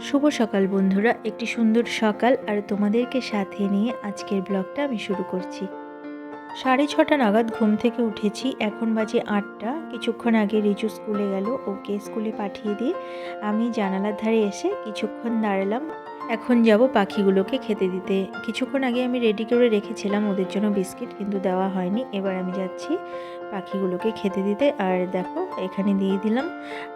শুভ সকাল বন্ধুরা, একটি সুন্দর সকাল আর তোমাদেরকে সাথে নিয়ে আজকের ব্লগটা আমি শুরু করছি। সাড়ে ছটা নাগাদ ঘুম থেকে উঠেছি, এখন বাজে আটটা, কিছুক্ষণ আগে রিচু স্কুলে গেল, ওকে স্কুলে পাঠিয়ে দিয়ে আমি জানালার ধারে এসে কিছুক্ষণ দাঁড়ালাম। এখন যাব পাখিগুলোকে খেতে দিতে। কিছুক্ষণ আগে আমি রেডি করে রেখেছিলাম, ওদের জন্য বিস্কিট, কিন্তু দেওয়া হয়নি। এবার আমি যাচ্ছি পাখিগুলোকে খেতে দিতে। আর দেখো, এখানে দিয়ে দিলাম।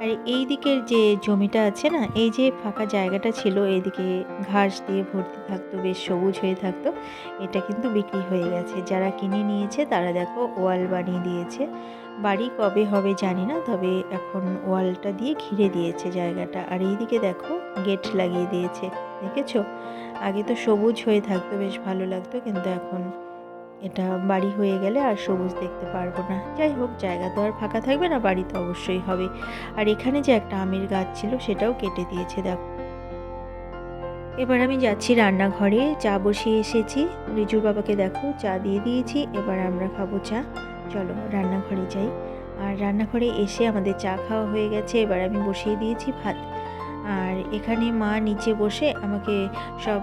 আর এই দিকের যে জমিটা আছে না, এই যে ফাঁকা জায়গাটা ছিল, এইদিকে ঘাস দিয়ে ভর্তি থাকতো, বেশ সবুজ হয়ে থাকতো, এটা কিন্তু বিক্রি হয়ে গেছে। যারা কিনে নিয়েছে, তারা দেখো ওয়াল বানিয়ে দিয়েছে। বাড়ি কবে হবে জানি না, তবে এখন ওয়ালটা দিয়ে ঘিরে দিয়েছে জায়গাটা। আর এইদিকে দেখো, গেট লাগিয়ে দিয়েছে, দেখেছ? আগে তো সবুজ হয়ে থাকতো, বেশ ভালো লাগতো, কিন্তু এখন এটা বাড়ি হয়ে গেলে আর সবুজ দেখতে পারব না। যাই হোক, জায়গা তো আর ফাঁকা থাকবে না, বাড়ি তো অবশ্যই হবে। আর এখানে যে একটা আমের গাছ ছিল, সেটাও কেটে দিয়েছে, দেখো। এবার আমি যাচ্ছি রান্নাঘরে, চা বসিয়ে এসেছি। রিজুর বাবাকে দেখো, চা দিয়ে দিয়েছি, এবার আমরা খাব চা। চলো রান্নাঘরে যাই। আর রান্নাঘরে এসে আমাদের চা খাওয়া হয়ে গেছে, এবার আমি বসিয়ে দিয়েছি ভাত। আর এখানে মা নিচে বসে আমাকে সব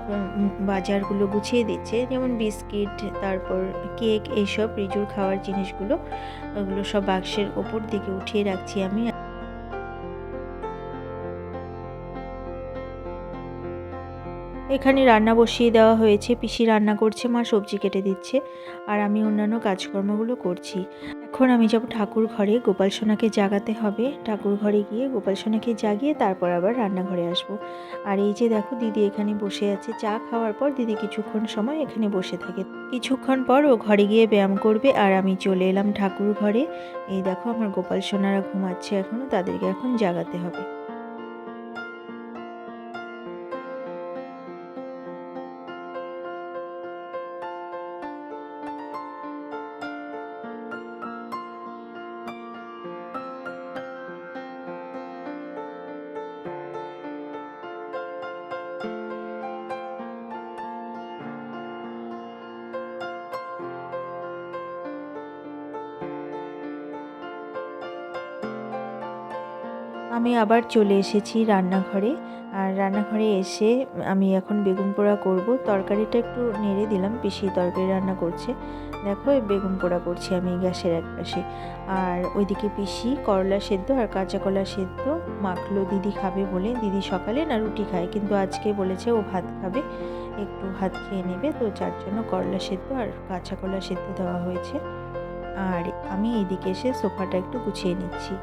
বাজারগুলো গুছিয়ে দিচ্ছে, যেমন বিস্কিট, তারপর কেক, এইসব, রিজুর খাওয়ার জিনিসগুলো, ওগুলো সব বাক্সের ওপর দিকে উঠিয়ে রাখছি আমি। এখানে রান্না বসিয়ে দেওয়া হয়েছে। পিসি রান্না করছে, মা সবজি কেটে দিচ্ছে, আর আমি অন্যান্য কাজকর্মগুলো করছি। এখন আমি যাব ঠাকুর ঘরে, গোপাল সোনাকে জাগাতে হবে। ঠাকুর ঘরে গিয়ে গোপাল সোনাকে জাগিয়ে তারপর আবার রান্নাঘরে আসব। আর এই যে দেখো, দিদি এখানে বসে আছে। চা খাওয়ার পর দিদি কিছুক্ষণ সময় এখানে বসে থাকে। কিছুক্ষণ পর ও ঘরে গিয়ে ব্যায়াম করবে, আর আমি চলে এলাম ঠাকুর ঘরে। এই দেখো, আমার গোপাল সোনারা ঘুমাচ্ছে এখনও তাদেরকে এখন জাগাতে হবে। আমি আবার চলে এসেছি রান্নাঘরে। আর রান্নাঘরে এসে আমি এখন বেগুন পোড়া করব। তরকারিটা একটু নেড়ে দিলাম পিসি তরকারি রান্না করছে। দেখো বেগুন পোড়া করছি আমি গ্যাসের এক পাশে আর ওইদিকে পিসি করলা সেদ্ধ আর কাঁচা কলা সেদ্ধ। মাখলো দিদি খাবে বলে। দিদি সকালে না রুটি খায়, কিন্তু আজকে বলেছে ও ভাত খাবে। একটু ভাত খেয়ে নেবে। তো যার জন্য করলা সেদ্ধ আর কাঁচা কলা সেদ্ধ দেওয়া হয়েছে। আর আমি এইদিকে এসে সোফাটা একটু গুছিয়ে নিচ্ছি।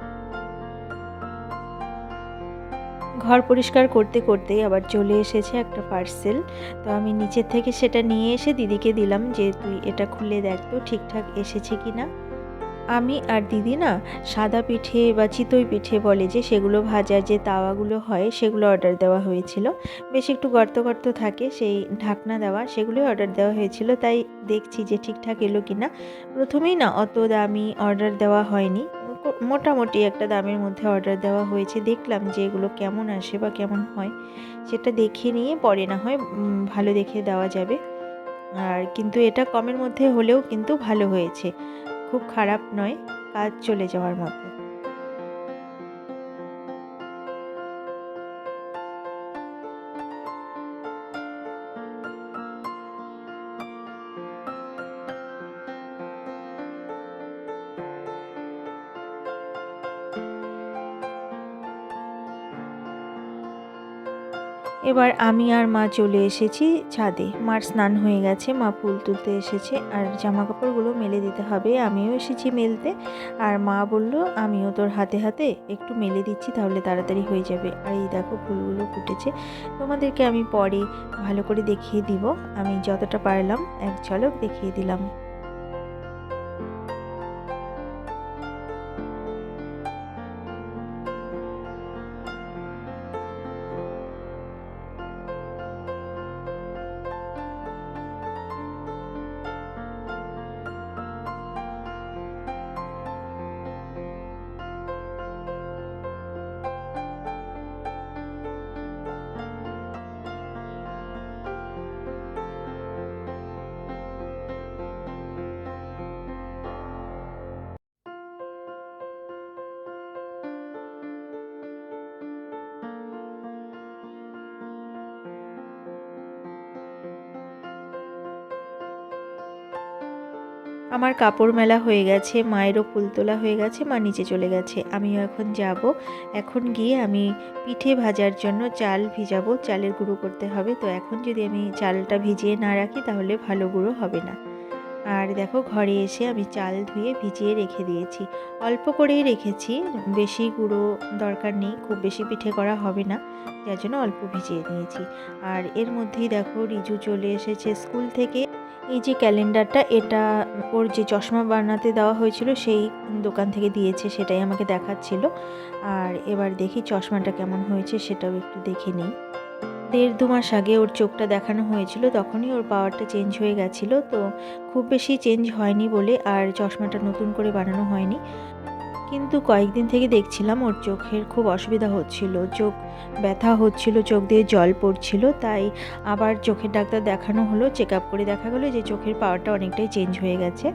ঘর পরিষ্কার করতে করতেই আবার চলে এসেছে একটা পার্সেল তো আমি নিচের থেকে সেটা নিয়ে এসে দিদিকে দিলাম যে, তুই এটা খুলে দেখ তো, ঠিকঠাক এসেছে কি না? আমি আর দিদি না, সাদা পিঠে বা চিতই পিঠে বলে যে, সেগুলো ভাজার যে তাওয়াগুলো হয়, সেগুলো অর্ডার দেওয়া হয়েছিল। বেশ একটু গর্ত গর্ত থাকে, সেই ঢাকনা দেওয়া, সেগুলোই অর্ডার দেওয়া হয়েছিল। তাই দেখছি যে ঠিকঠাক এলো কি না। প্রথমেই না অত দামি অর্ডার দেওয়া হয়নি। মোটামুটি একটা দামের মধ্যে অর্ডার দেওয়া হয়েছে। দেখলাম যে এগুলো কেমন আসে বা কেমন হয়। সেটা দেখে নিয়ে পরে না হয় ভালো দেখে দেওয়া যাবে। আর কিন্তু এটা কমের মধ্যে হলেও কিন্তু ভালো হয়েছে। খুব খারাপ নয়, কাজ চলে যাওয়ার মতো। এবার আমি আর মা চলে এসেছি ছাদে। মার স্নান হয়ে গেছে, মা ফুল তুলতে এসেছে আর জামা কাপড়গুলো মেলে দিতে হবে। আমিও এসেছি মেলতে। আর মা বলল, আমিও তোর হাতে হাতে একটু মেলে দিচ্ছি তাহলে তাড়াতাড়ি হয়ে যাবে। আর এই দেখো ফুলগুলো ফুটেছে। তোমাদেরকে আমি পরে ভালো করে দেখিয়ে দিব। আমি যতটা পারলাম, এক ঝলক দেখিয়ে দিলাম। আমার কাপড় মেলা হয়ে গেছে, মায়েরও ফুল তোলা হয়ে গেছে, মা নিচে চলে গেছে। আমিও এখন যাব। এখন গিয়ে আমি পিঠে ভাজার জন্য চাল ভিজাবো, চালের গুঁড়ো করতে হবে। তো এখন যদি আমি চালটা ভিজিয়ে না রাখি, তাহলে ভালো গুঁড়ো হবে না। আর দেখো, ঘরে এসে আমি চাল ধুয়ে ভিজিয়ে রেখে দিয়েছি। অল্প করেই রেখেছি, বেশি গুঁড়ো দরকার নেই, খুব বেশি পিঠে করা হবে না। যার জন্য অল্প ভিজিয়ে নিয়েছি। আর এর মধ্যেই দেখো, রিজু চলে এসেছে স্কুল থেকে। এই যে ক্যালেন্ডারটা, এটা ওর যে চশমা বানাতে দেওয়া হয়েছিল, সেই দোকান থেকে দিয়েছে, সেটাই আমাকে দেখাচ্ছিল। আর এবার দেখি চশমাটা কেমন হয়েছে, সেটাও একটু দেখে নিই। দেড় দু মাস আগে ওর চোখটা দেখানো হয়েছিল, তখনই ওর পাওয়ারটা চেঞ্জ হয়ে গেছিল। তো খুব বেশি চেঞ্জ হয়নি বলে, আর চশমাটা নতুন করে বানানো হয়নি। কিন্তু কয়েকদিন থেকে দেখছিলাম ওর চোখের খুব অসুবিধা হচ্ছিল। চোখ ব্যথা হচ্ছিল, চোখ দিয়ে জল পড়ছিল, তাই আবার চোখের ডাক্তার দেখানো হলো চেক আপ করে দেখা গেলো যে চোখের পাওয়ারটা অনেকটাই চেঞ্জ হয়ে গেছে।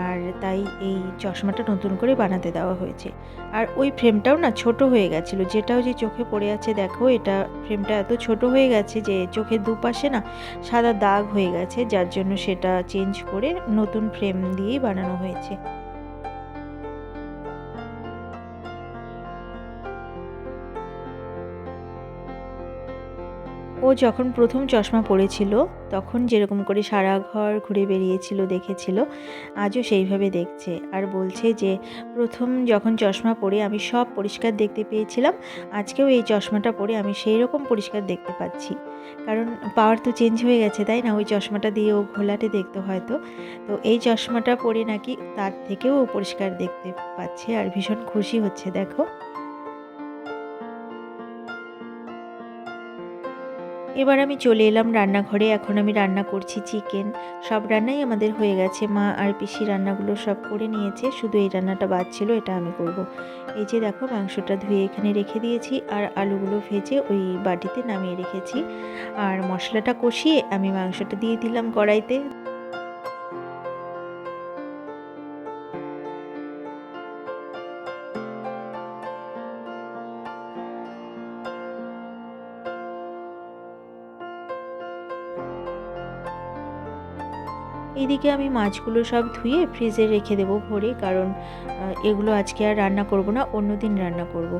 আর তাই এই চশমাটা নতুন করে বানাতে দেওয়া হয়েছে। আর ওই ফ্রেমটাও না ছোট হয়ে গেছিল, যেটাও যে চোখে পড়ে আছে দেখো, এটা ফ্রেমটা এত ছোট হয়ে গেছে যে চোখের দুপাশে না সাদা দাগ হয়ে গেছে, যার জন্য সেটা চেঞ্জ করে নতুন ফ্রেম দিয়েই বানানো হয়েছে। ও যখন প্রথম চশমা পড়েছিল, তখন যেরকম করে সারা ঘর ঘুরে বেরিয়েছিল, দেখেছিল, আজও সেইভাবে দেখছে। আর বলছে যে, প্রথম যখন চশমা পরে আমি সব পরিষ্কার দেখতে পেয়েছিলাম, আজকেও এই চশমাটা পরে আমি সেই রকম পরিষ্কার দেখতে পাচ্ছি। কারণ পাওয়ার তো চেঞ্জ হয়ে গেছে, তাই না? ওই চশমাটা দিয়ে ও ঘোলাটে দেখতে হয়তো। তো এই চশমাটা পরে নাকি তার থেকেও পরিষ্কার দেখতে পাচ্ছে, আর ভীষণ খুশি হচ্ছে, দেখো। এবার আমি চলে এলাম রান্নাঘরে। এখন আমি রান্না করছি চিকেন। সব রান্নাই আমাদের হয়ে গেছে। মা আর পিসি রান্নাগুলো সব করে নিয়েছে। শুধু এই রান্নাটা বাদ ছিল, এটা আমি করব। এই যে দেখো, মাংসটা ধুয়ে এখানে রেখে দিয়েছি আর আলুগুলো ভেজে ওই বাটিতে নামিয়ে রেখেছি। আর মশলাটা কষিয়ে আমি মাংসটা দিয়ে দিলাম কড়াইতে। এদিকে আমি মাছগুলো সব ধুয়ে ফ্রিজে রেখে দেবো ভরে, কারণ এগুলো আজকে আর রান্না করব না, অন্য দিন রান্না করব।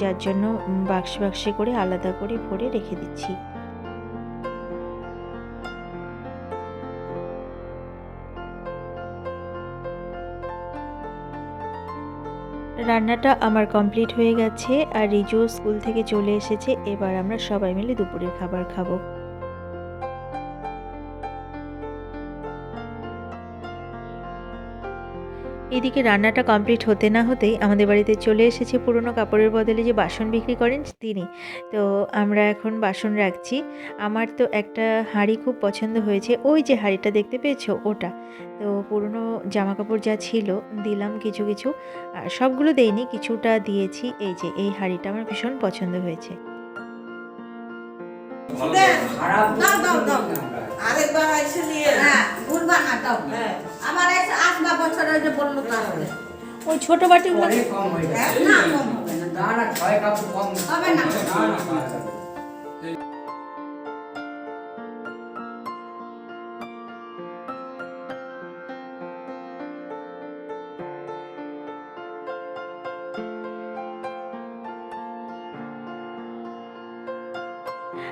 যার জন্য বাক্সে বাক্সে করে আলাদা করে ভরে রেখে দিচ্ছি। রান্নাটা আমার কমপ্লিট হয়ে গেছে, আর রিজু স্কুল থেকে চলে এসেছে, এবার আমরা সবাই মিলে দুপুরের খাবার খাব। এদিকে রান্নাটা কমপ্লিট হতে না হতেই আমাদের বাড়িতে চলে এসেছে পুরনো কাপড়ের বদলে যে বাসন বিক্রি করেন তিনি। তো আমরা এখন বাসন রাখছি। আমার তো একটা হাঁড়ি খুব পছন্দ হয়েছে। ওই যে হাঁড়িটা দেখতে পেয়েছ? ওটা। তো পুরনো জামা কাপড় যা ছিল দিলাম কিছু কিছু। আর সবগুলো দেইনি কিছুটা দিয়েছি। এই যে এই হাঁড়িটা আমার ভীষণ পছন্দ হয়েছে। দাও দাও দাও। আরেকবার এসে নিয়ে হ্যাঁ ভুলবা না দাও। হ্যাঁ। আমার এসে আসবা বছর ওই যে বলল তো আসবে ওই ছোট বাটিগুলো অনেক কম হয়ে গেছে। না কম হবে না। না না ছয় কাপ কম। হবে না। না না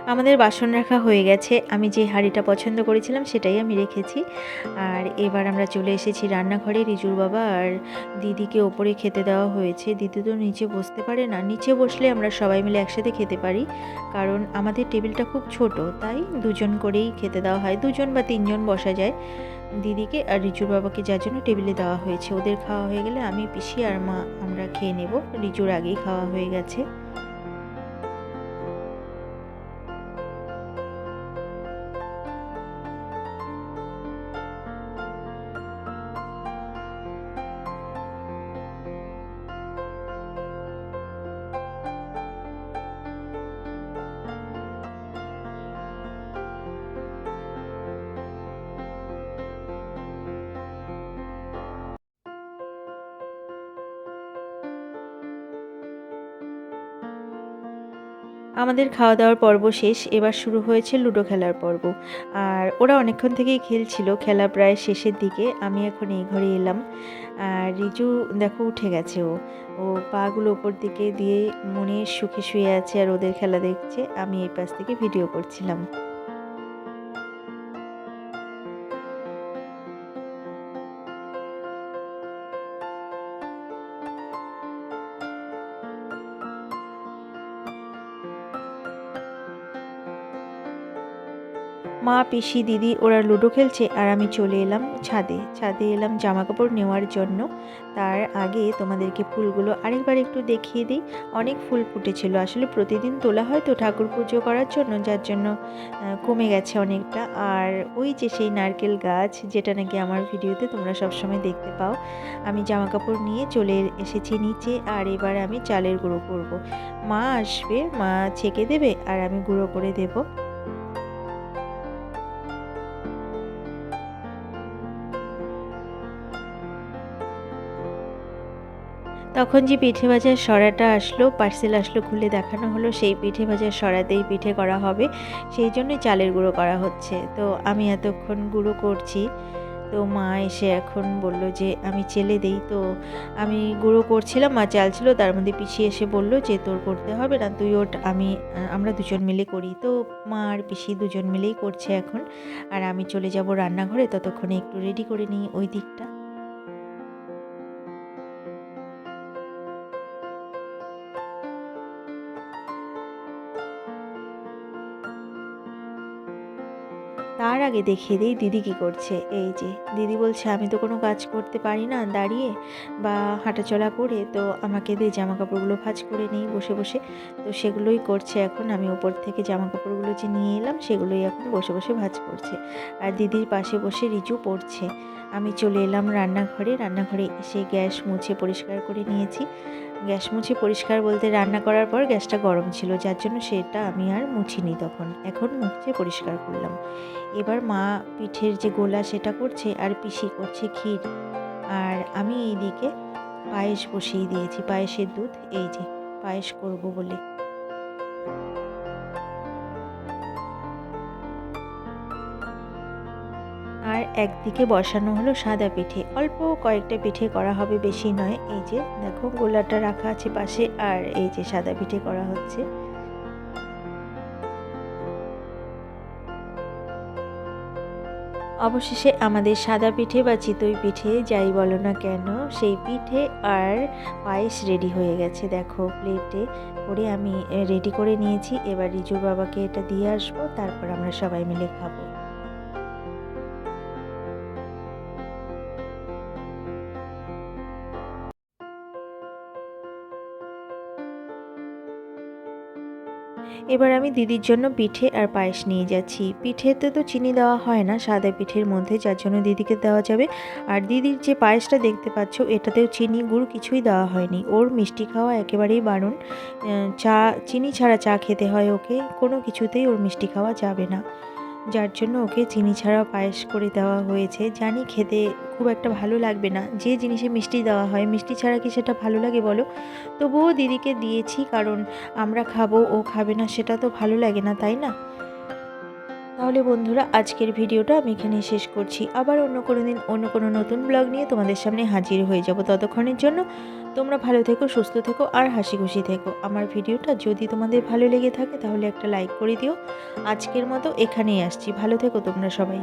আমাদের বাসন রাখা হয়ে গেছে। আমি যে হাঁড়িটা পছন্দ করেছিলাম সেটাই আমি রেখেছি। আর এবার আমরা চলে এসেছি রান্নাঘরে। রিজুর বাবা আর দিদিকে ওপরে খেতে দেওয়া হয়েছে। দিদি তো নিচে বসতে পারে না। নিচে বসলে আমরা সবাই মিলে একসাথে খেতে পারি। কারণ আমাদের টেবিলটা খুব ছোট, তাই দুজন করেই খেতে দেওয়া হয়। দুজন বা তিনজন বসা যায়। দিদিকে আর রিজুর বাবাকে যার জন্য টেবিলে দেওয়া হয়েছে। ওদের খাওয়া হয়ে গেলে আমি পিসি আর মা আমরা খেয়ে নেব। রিজুর আগেই খাওয়া হয়ে গেছে। আমাদের খাওয়া দাওয়ার পর্ব শেষ। এবার শুরু হয়েছে লুডো খেলার পর্ব। আর ওরা অনেকক্ষণ থেকেই খেলছিল। খেলা প্রায় শেষের দিকে। আমি এখন এই ঘরে এলাম। আর রিজু, দেখো, উঠে গেছে ও। ও পাগুলো ওপর দিকে দিয়ে মনে সুখে শুয়ে আছে আর ওদের খেলা দেখছে। আমি এই পাশ থেকে ভিডিও করছিলাম। পিসি দিদি ওরা লুডো খেলছে আর আমি চলে এলাম ছাদে। ছাদে এলাম জামা কাপড় নেওয়ার জন্য। তার আগে তোমাদেরকে ফুলগুলো আরেকবার একটু দেখিয়ে দিই। অনেক ফুল ফুটেছিল। আসলে প্রতিদিন তোলা হয় তো ঠাকুর পুজো করার জন্য, যার জন্য কমে গেছে অনেকটা। আর ওই যে সেই নারকেল গাছ, যেটা নাকি আমার ভিডিওতে তোমরা সবসময় দেখতে পাও, আমি জামা কাপড় নিয়ে চলে এসেছি নিচে আর এবার আমি চালের গুঁড়ো করব। মা আসবে, মা ছেঁকে দেবে আর আমি গুঁড়ো করে দেবো। তখন যে পিঠে ভাজার সরাটা আসলো, পার্সেল আসলো খুলে দেখানো হলো, সেই পিঠে ভাজার সরাতেই পিঠে করা হবে। সেই জন্যই চালের গুঁড়ো করা হচ্ছে। তো আমি এতক্ষণ গুঁড়ো করছি। তো মা এসে এখন বলল যে, আমি চেলে দেই। তো আমি গুঁড়ো করছিলাম, মা চাল ছিল, তার মধ্যে পিছিয়ে এসে বলল যে, তোর করতে হবে না, তুই ওট, আমি, আমরা দুজন মিলে করি। তো মা আর পিসি দুজন মিলেই করছে এখন। আর আমি চলে যাব রান্নাঘরে, ততক্ষণে একটু রেডি করে নিই ওই দিকটা। আগে দেখিয়ে দিই দিদি কি করছে। এই যে, দিদি বলছে, আমি তো কোনো কাজ করতে পারি না দাঁড়িয়ে বা হাঁটাচলা করে, তো আমাকে দিয়ে জামা কাপড়গুলো ভাঁজ করে নিই বসে বসে। তো সেগুলোই করছে এখন। আমি ওপর থেকে জামা কাপড়গুলো যে নিয়ে এলাম, সেগুলোই এখন বসে বসে ভাঁজ করছে। আর দিদির পাশে বসে রিচু পড়ছে। আমি চলে এলাম রান্নাঘরে। রান্নাঘরে এসে গ্যাস মুছে পরিষ্কার করে নিয়েছি। গ্যাস মুছে পরিষ্কার বলতে রান্না করার পর গ্যাসটা গরম ছিল, যার জন্য সেটা আমি আর মুছিনি তখন। এখন মুছে পরিষ্কার করলাম। এবার মা পিঠের যে গোলা সেটা করছে আর পিসি করছে ক্ষীর। আর আমি এইদিকে পায়েস বসিয়ে দিয়েছি, পায়েসের দুধ, এই যে পায়েস করব বলে। একদিকে বসানো হলো সাদা পিঠে। অল্প কয়েকটা পিঠে করা হবে, বেশি নয়। এই যে, দেখো, গোলাটা রাখা আছে পাশে, আর এই যে সাদা পিঠে করা হচ্ছে। অবশেষে আমাদের সাদা পিঠে বা চিতই পিঠে, যাই বলো না কেন, সেই পিঠে আর পায়েস রেডি হয়ে গেছে। দেখো প্লেটে করে আমি রেডি করে নিয়েছি। এবার রিজুর বাবাকে এটা দিয়ে আসব, তারপর আমরা সবাই মিলে খাব। এবার আমি দিদির জন্য পিঠে আর পায়েস নিয়ে যাচ্ছি। পিঠেতে তো চিনি দেওয়া হয় না, সাদা পিঠের মধ্যে, যার জন্য দিদিকে দেওয়া যাবে। আর দিদির যে পায়েসটা দেখতে পাচ্ছ, এটাতেও চিনি গুড় কিছুই দেওয়া হয়নি। ওর মিষ্টি খাওয়া একেবারেই বারণ। চা, চিনি ছাড়া চা খেতে হয় ওকে, কোনো কিছুতেই ওর মিষ্টি খাওয়া যাবে না। যার জন্য ওকে চিনি ছাড়া পায়েস করে দেওয়া হয়েছে। জানি খেতে খুব একটা ভালো লাগবে না। যে জিনিসে মিষ্টি দেওয়া হয়, মিষ্টি ছাড়া কি সেটা ভালো লাগে বলো? তবুও দিদিকে দিয়েছি, কারণ আমরা খাব, ও খাবে না, সেটা তো ভালো লাগে না, তাই না? তাহলে বন্ধুরা, আজকের ভিডিওটা আমি এখানে শেষ করছি। আবার অন্য কোনো দিন, অন্য কোনো নতুন ব্লগ নিয়ে তোমাদের সামনে হাজির হয়ে যাব। ততক্ষণের জন্য তোমরা ভালো থেকো, সুস্থ থেকো আর হাসি খুশি থেকো। আমার ভিডিওটা যদি তোমাদের ভালো লেগে থাকে তাহলে একটা লাইক করে দিও। আজকের মতো এখানেই আসছি। ভালো থেকো তোমরা সবাই।